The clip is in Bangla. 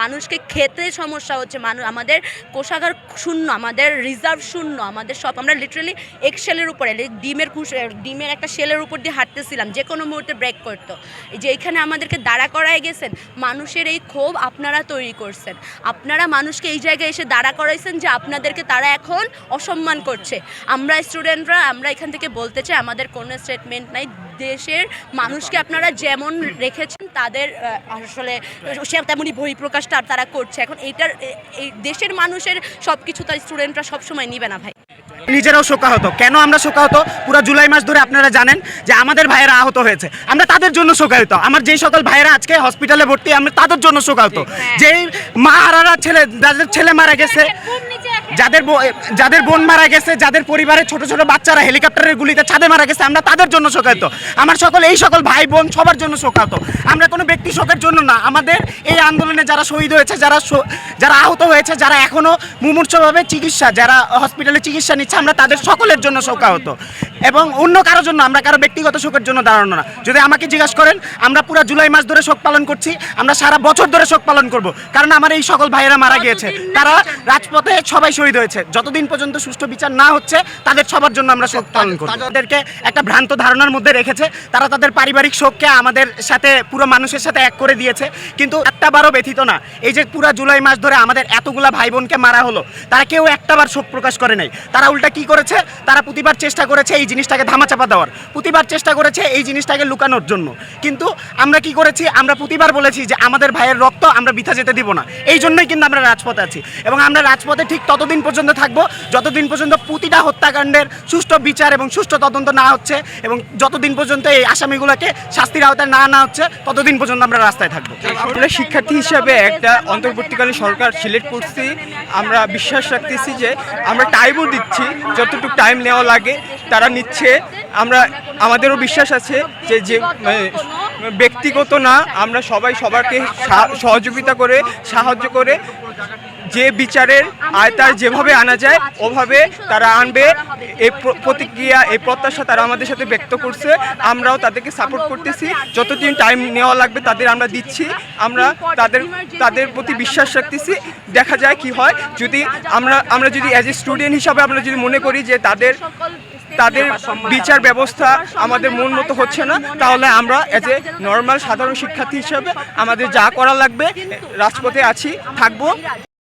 মানুষকে খেতে সমস্যা হচ্ছে মানুষ আমাদের কোষাগার শূন্য, আমাদের রিজার্ভ শূন্য, আমাদের সব, আমরা লিটারালি এক্সেলের উপরে ডিমের কুশ ডিমের একটা শেলের উপর দিয়ে হাঁটতেছিলাম, যে কোনো মুহূর্তে ব্রেক করতো। যে এখানে আমাদেরকে দাঁড়া করায় গেছেন, মানুষের এই ক্ষোভ আপনারা তৈরি করছেন। আপনারা মানুষকে এই জায়গায় এসে দাঁড়া করাইছেন যে আপনাদেরকে তারা এখন অসম্মান করছে। আমরা স্টুডেন্টরা আমরা এখান থেকে বলতে চাই, আমাদের কোনো স্টেটমেন্ট নাই দেশের মানুষকে আপনারা যেমন রেখেছেন তাদের আসলে সে তেমনই বহিঃপ্রকাশটা তারা করছে। এখন এইটার এই দেশের মানুষের সব কিছু তাই স্টুডেন্টরা সবসময় নিবে না ভাই। নিজেরাও শোকাহত। কেন আমরা শোকাহত? পুরো জুলাই মাস ধরে আপনারা জানেন যে আমাদের ভাইয়েরা আহত হয়েছে। আমরা তাদের জন্য শোকাহত আমার যেই সকল ভাইয়েরা আজকে হসপিটালে ভর্তি আমরা তাদের জন্য শোকাহত যেই মা হারারা ছেলে যাদের ছেলে মারা গেছে যাদের যাদের বোন মারা গেছে, যাদের পরিবারে ছোট ছোট বাচ্চারা হেলিকপ্টারের গুলিতে ছাদে মারা গেছে, আমরা তাদের জন্য শোকায়ত। আমার সকল, এই সকল ভাই বোন সবার জন্য শোকায়ত। আমরা কোনো ব্যক্তি শোকের জন্য না, আমাদের এই আন্দোলনে যারা শহীদ হয়েছে, যারা যারা আহত হয়েছে, যারা এখনও মুমূর্ষভাবে চিকিৎসা, যারা হসপিটালে চিকিৎসা নিচ্ছে, আমরা তাদের সকলের জন্য শোকাহত এবং অন্য কারোর জন্য আমরা কারও ব্যক্তিগত শোকের জন্য দাঁড়ানো না। যদি আমাকে জিজ্ঞাসা করেন আমরা পুরো জুলাই মাস ধরে শোক পালন করছি আমরা সারা বছর ধরে শোক পালন করব। কারণ আমার এই সকল ভাইয়েরা মারা গিয়েছে। তারা রাজপথে সবাই শহীদ হয়েছে। যতদিন পর্যন্ত সুষ্ঠু বিচার না হচ্ছে তাদের সবার জন্য আমরা শোক পালন করব। তাদেরকে একটা ভ্রান্ত ধারণার মধ্যে রেখেছে। তারা তাদের পারিবারিক শোককে আমাদের সাথে পুরো মানুষের সাথে এক করে দিয়েছে। কিন্তু একটা বারও ব্যথিত না। এই যে পুরো জুলাই মাস ধরে আমাদের এতগুলা ভাই বোনকে মারা হলো তারা কেউ একটা বার শোক প্রকাশ করে নাই। তারা উল্টা কি করেছে? তারা প্রতিবার চেষ্টা করেছে এই জিনিসটাকে ধামাচাপা দেওয়ার। প্রতিবার চেষ্টা করেছে এই জিনিসটাকে লুকানোর জন্য। কিন্তু আমরা কি করেছি? আমরা প্রতিবার বলেছি যে আমাদের ভাইয়ের রক্ত আমরা বিথা যেতে দিব না। এই জন্যই কিন্তু আমরা রাজপথে আছি। এবং আমরা রাজপথে ঠিক ততদিন পর্যন্ত থাকব, যতদিন পর্যন্ত প্রতিটা হত্যাকাণ্ডের সুষ্ঠু বিচার এবং সুষ্ঠু তদন্ত না হচ্ছে এবং যতদিন পর্যন্ত এই আসামিগুলোকে শাস্তির আওতায় না না হচ্ছে, ততদিন পর্যন্ত আমরা রাস্তায় থাকব। আমরা শিক্ষার্থী হিসাবে একটা অন্তর্বর্তীকালীন সরকার সিলেক্ট করছি। আমরা বিশ্বাস রাখতেছি যে আমরা টাইমও দিচ্ছি, যতটুকু টাইম নেওয়া লাগে। তারা নিচ্ছে। আমরা, আমাদেরও বিশ্বাস আছে যে যে ব্যক্তিগত না, আমরা সবাই সবাইকে সা- সহযোগিতা করে, সাহায্য করে যে বিচারের আয়তার যেভাবে আনা যায়, ওভাবে তারা আনবে। এই প্রতিক্রিয়া এই প্রত্যাশা তারা আমাদের সাথে ব্যক্ত করছে। আমরাও তাদেরকে সাপোর্ট করতেছি। যতদিন টাইম নেওয়া লাগবে, তাদের আমরা দিচ্ছি। আমরা তাদের তাদের প্রতি বিশ্বাস রাখতেছি। দেখা যায় কি হয়, যদি আমরা আমরা যদি অ্যাজ এ স্টুডেন্ট হিসাবে আমরা যদি মনে করি যে তাদের তাদের বিচার ব্যবস্থা আমাদের মন মতো হচ্ছে না। তাহলে আমরা এজ এ নর্মাল সাধারণ শিক্ষার্থী হিসেবে আমাদের যা করা লাগবে, রাজপথে আছি, থাকব।